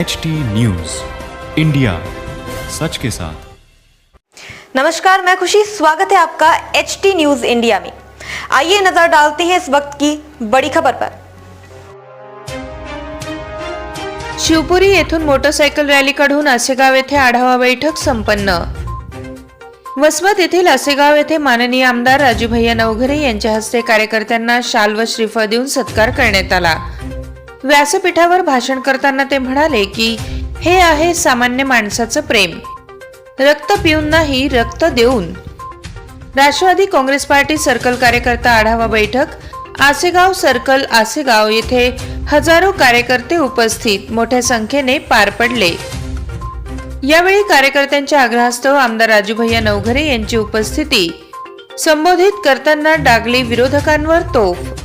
H T news India सच के साथ नमस्कार मैं खुशी। स्वागत है आपका एच टी न्यूज इंडिया में। आइए नजर डालते हैं इस वक्त की बड़ी खबर पर। शिवपुरी येथून मोटरसायकल रॅलीकडून असेगाव येथे आढावा बैठक संपन्न. वसमत येथील असेगाव येथे माननीय आमदार राजूभैया नवघरे यांच्या हस्ते कार्यकर्त्यांना शाल व श्रीफळ देऊन सत्कार करण्यात आला. व्यासपीठावर भाषण करताना ते म्हणाले की हे आहे सामान्य माणसाचं प्रेम. रक्त पिऊन नाही रक्त देऊन. राष्ट्रवादी काँग्रेस पार्टी सर्कल कार्यकर्ता आढावा बैठक आसेगाव सर्कल आसेगाव येथे हजारो कार्यकर्ते उपस्थित मोठ्या संख्येने पार पडले. यावेळी कार्यकर्त्यांच्या आग्रहास्तव आमदार राजूभैया नवघरे यांची उपस्थिती. संबोधित करताना डागली विरोधकांवर तोफ.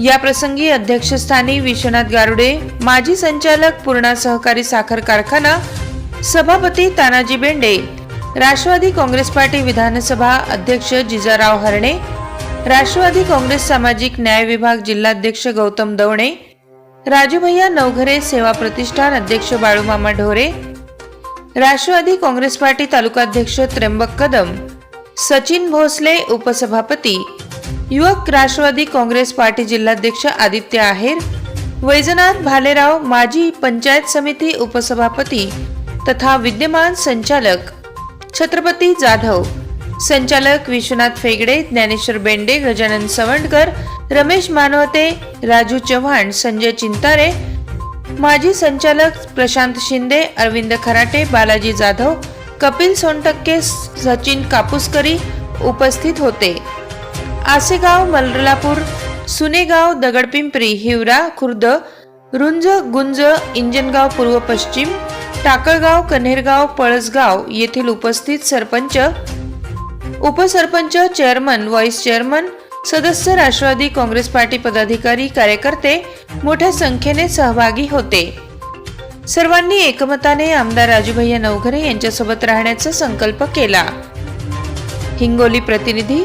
या प्रसंगी अध्यक्षस्थानी विश्वनाथ गारुडे माजी संचालक पूर्णा सहकारी साखर कारखाना सभापती तानाजी बेंडे राष्ट्रवादी काँग्रेस पार्टी विधानसभा अध्यक्ष जिजाराव हरणे राष्ट्रवादी काँग्रेस सामाजिक न्याय विभाग जिल्हाध्यक्ष गौतम दवणे राजूभैया नवघरे सेवा प्रतिष्ठान अध्यक्ष बाळूमामा ढोरे राष्ट्रवादी काँग्रेस पार्टी तालुकाध्यक्ष त्र्यंबक कदम सचिन भोसले उपसभापती युवक राष्ट्रवादी काँग्रेस पार्टी जिल्हाध्यक्ष आदित्य आहेर वैजनाथ भालेराव माजी पंचायत समिती उपसभापती तथा विद्यमान संचालक छत्रपती जाधव संचालक विश्वनाथ फेगडे ज्ञानेश्वर बेंडे गजानन सवंडकर रमेश मानवते राजू चव्हाण संजय चिंतारे माजी संचालक प्रशांत शिंदे अरविंद खराटे बालाजी जाधव कपिल सोनटक्के सचिन कापूसकरी उपस्थित होते. आसेगाव मलरलापूर सुनेगाव दगडपिंपरी हिवरा खुर्द रुंज गुंज इंजनगाव पूर्व पश्चिम टाकळगाव कन्हेरगाव पळसगाव येथील उपस्थित सरपंच उपसरपंच चेअरमन व्हाईस चेअरमन सदस्य राष्ट्रवादी काँग्रेस पार्टी पदाधिकारी कार्यकर्ते मोठ्या संख्येने सहभागी होते. सर्वांनी एकमताने आमदार राजूभैया नवघरे यांच्यासोबत राहण्याचा संकल्प केला. हिंगोली प्रतिनिधी